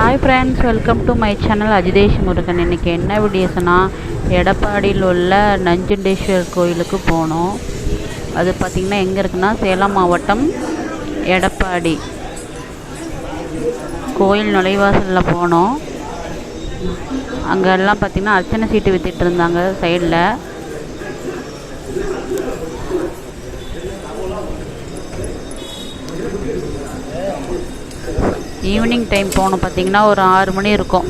Hi friends welcome to my channel Ajitesh Murugan இன்றைக்கி என்ன வீடியோஸ்னா எடப்பாடியில் உள்ள நஞ்சுண்டேஸ்வர் கோயிலுக்கு போனோம். அது பார்த்திங்கன்னா எங்கே இருக்குன்னா சேலம் மாவட்டம் எடப்பாடி. கோயில் நுழைவாசலில் போனோம். அங்கெல்லாம் பார்த்திங்கன்னா அர்ச்சனை சீட்டு வித்துட்டு இருந்தாங்க சைடில் ஈவினிங் டைம் போனோம் பார்த்திங்கன்னா ஒரு ஆறு மணி இருக்கும்.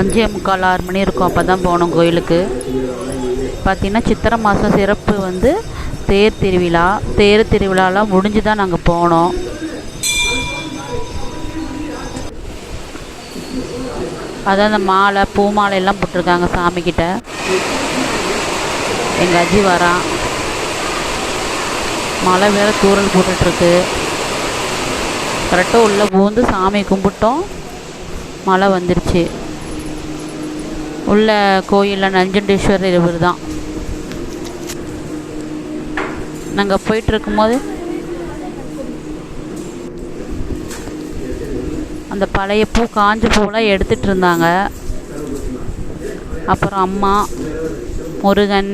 அஞ்சே முக்கால் ஆறு மணி இருக்கும். அப்போ தான் போகணும் கோயிலுக்கு. பார்த்திங்கன்னா சித்திரை மாதம் சிறப்பு வந்து தேர் திருவிழா. தேர் திருவிழாலாம் முடிஞ்சு தான் நாங்கள் போனோம். அதான் அந்த மாலை பூ மாலை எல்லாம் போட்டிருக்காங்க சாமிக்கிட்ட எங்கள் அஜி வரான் மழை வேறு தூரல் போட்டுட்ருக்கு கரெக்டாக உள்ளே பூந்து சாமி கும்பிட்டோம். மழை வந்துருச்சு. உள்ள கோயிலில் நஞ்சண்டேஸ்வரர் இவர் தான். நாங்கள் போயிட்டுருக்கும்போது அந்த பழைய பூ காஞ்ச பூவெல்லாம் எடுத்துகிட்டு இருந்தாங்க. அப்புறம் அம்மா முருகன்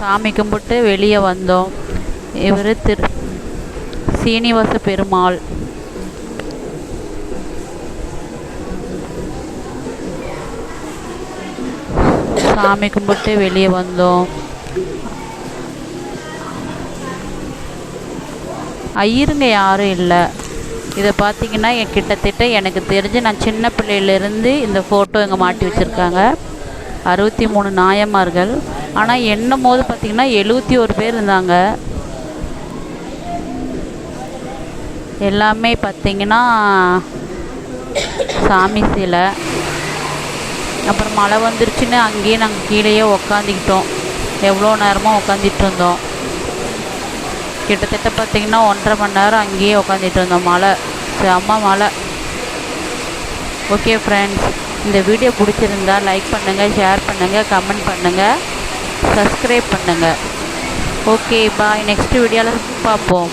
சாமி கும்பிட்டு வெளியே வந்தோம். இவர் திரு சீனிவாச பெருமாள். சாமி கும்பிட்டு வெளியே வந்தோம். ஐயருங்க யாரும் இல்லை. இதை பார்த்தீங்கன்னா என் கிட்டத்தட்ட எனக்கு தெரிஞ்சு நான் சின்ன பிள்ளையிலேருந்து இந்த ஃபோட்டோ இங்கே மாட்டி வச்சுருக்காங்க. அறுபத்தி மூணு நாயன்மார்கள். ஆனால் என்னும் போது பார்த்திங்கன்னா எழுபத்தி ஒரு பேர் இருந்தாங்க. எல்லாமே பார்த்திங்கன்னா சாமி சிலை. அப்புறம் மழை வந்துருச்சுன்னு அங்கேயே நாங்கள் கீழேயே உக்காந்துக்கிட்டோம். எவ்வளோ நேரமாக உக்காந்துட்டு இருந்தோம். கிட்டத்தட்ட பார்த்திங்கன்னா ஒன்றரை மணி நேரம் அங்கேயே உக்காந்துட்டு இருந்தோம். மழை. செம்ம மழை. ஓகே ஃப்ரெண்ட்ஸ் இந்த வீடியோ பிடிச்சிருந்தா லைக் பண்ணுங்கள் ஷேர் பண்ணுங்கள் கமெண்ட் பண்ணுங்கள் சப்ஸ்கிரைப் பண்ணுங்கள் ஓகே பாய் நெக்ஸ்ட் வீடியோவில் பார்ப்போம்.